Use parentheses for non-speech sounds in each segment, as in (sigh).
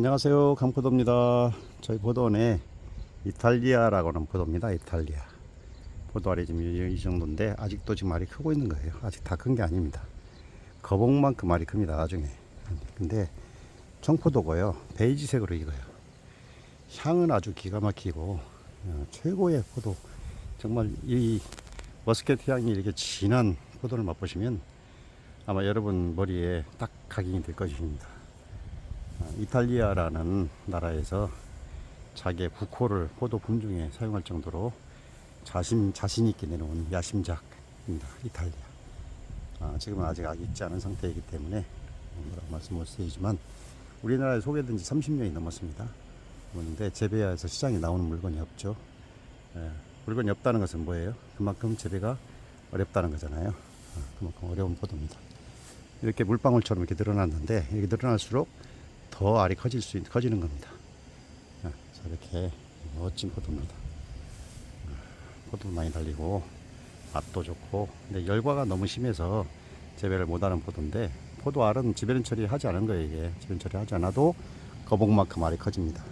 안녕하세요. 강포도입니다. 저희 포도원에 이탈리아라고 하는 포도입니다. 이탈리아. 포도알이 지금 이, 이 정도인데 아직도 지금 알이 크고 있는 거예요. 아직 다 큰 게 아닙니다. 거봉만큼 알이 큽니다 나중에. 근데 청포도고요. 베이지색으로 익어요. 향은 아주 기가 막히고 어, 최고의 포도. 정말 이 머스켓 향이 이렇게 진한 포도를 맛보시면 아마 여러분 머리에 딱 각인이 될 것입니다. 어, 이탈리아라는 나라에서 자기의 국호를 포도 품종에 사용할 정도로 자신, 자신 있게 내놓은 야심작입니다. 이탈리아. 아, 지금은 아직 아기 있지 않은 상태이기 때문에 뭐라 말씀 못 드리지만 우리나라에 소개된 지 30년이 넘었습니다. 그런데 재배해서 시장에 나오는 물건이 없죠. 예, 물건이 없다는 것은 뭐예요? 그만큼 재배가 어렵다는 거잖아요. 아, 그만큼 어려운 포도입니다. 이렇게 물방울처럼 이렇게 늘어났는데 이렇게 늘어날수록 더 알이 커질 수 있, 커지는 겁니다. 아, 자, 이렇게 멋진 포도입니다. 아, 포도 많이 달리고 맛도 좋고 근데 열과가 너무 심해서 재배를 못하는 포도인데 포도 알은 지배는 처리하지 않은 거예요 이게 지배는 처리하지 않아도 거북만큼 알이 커집니다.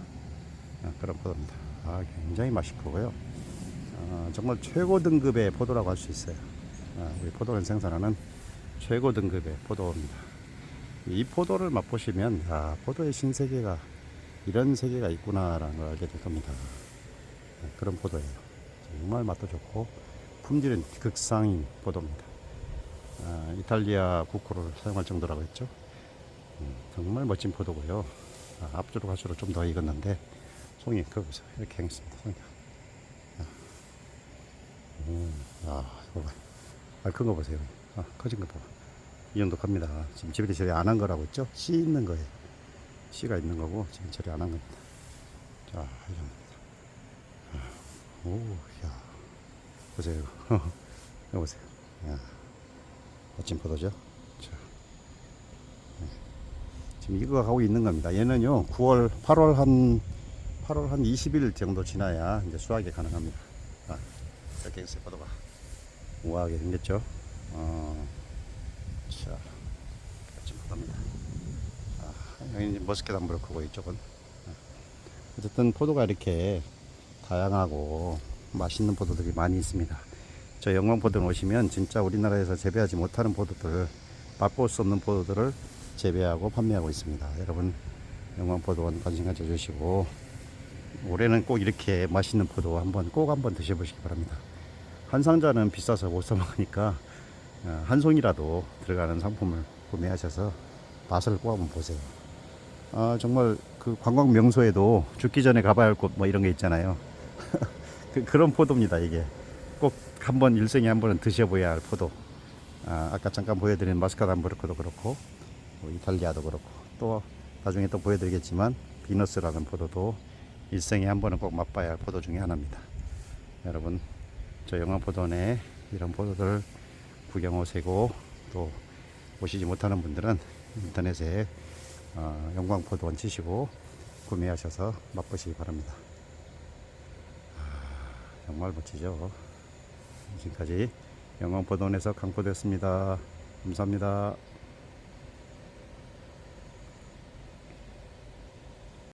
아, 그런 포도입니다. 아, 굉장히 맛있고요. 아, 정말 최고 등급의 포도라고 할 수 있어요. 아, 우리 포도를 생산하는 최고 등급의 포도입니다. 이 포도를 맛보시면 아 포도의 신세계가 이런 세계가 있구나라는 걸 알게 될 겁니다. 네, 그런 포도예요. 정말 맛도 좋고 품질은 극상인 포도입니다. 아, 이탈리아 국호를 사용할 정도라고 했죠. 음, 정말 멋진 포도고요. 아, 앞으로 갈수록 좀 더 익었는데 송이 보세요. 이렇게 행했습니다. 송이가. 아, 음, 아 이거 봐. 아, 큰 거 보세요. 아, 커진 거 봐. 이 정도 큽니다. 지금 집에 처리 안 한 거라고 했죠? 씨 있는 거예요. 씨가 있는 거고 지금 처리 안 한 겁니다. 자, 이 정도입니다. 아, 오, 야, 보세요. (laughs) 이거 보세요. 야, 멋진 포도죠? 자, 네. 지금 이거 하고 있는 겁니다. 얘는요, 9월, 8월 한 8월 한 20일 정도 지나야 이제 수확이 가능합니다. 아, 이렇게 포도가 우아하게 생겼죠? 어, 자, 멋진 포도입니다. 아, 여기 이제 머스켓 암브로 크고 이쪽은. 아, 어쨌든 포도가 이렇게 다양하고 맛있는 포도들이 많이 있습니다. 저 영광포도 오시면 진짜 우리나라에서 재배하지 못하는 포도들, 맛볼 수 없는 포도들을 재배하고 판매하고 있습니다. 여러분, 영광포도원 관심 가져주시고, 올해는 꼭 이렇게 맛있는 포도 한번 꼭 한번 드셔보시기 바랍니다. 한 상자는 비싸서 못 사 먹으니까 어, 한 송이라도 들어가는 상품을 구매하셔서 맛을 꼭 한번 보세요. 아, 정말 그 관광 명소에도 죽기 전에 가봐야 할 곳 뭐 이런 게 있잖아요. (laughs) 그, 그런 포도입니다, 이게. 꼭 한번 일생에 한 번은 드셔봐야 할 포도. 아, 아까 잠깐 보여드린 마스카드 암브르크도 그렇고, 뭐 이탈리아도 그렇고, 또 나중에 또 보여드리겠지만, 비너스라는 포도도 일생에 한 번은 꼭 맛봐야 할 포도 중에 하나입니다. 여러분, 저 영광포도원에 이런 포도들 구경 오시고 또 오시지 못하는 분들은 인터넷에 어, 영광포도 원 치시고 구매하셔서 맛보시기 바랍니다. 아, 정말 멋지죠. 지금까지 영광포도원에서 강포도였습니다. 감사합니다.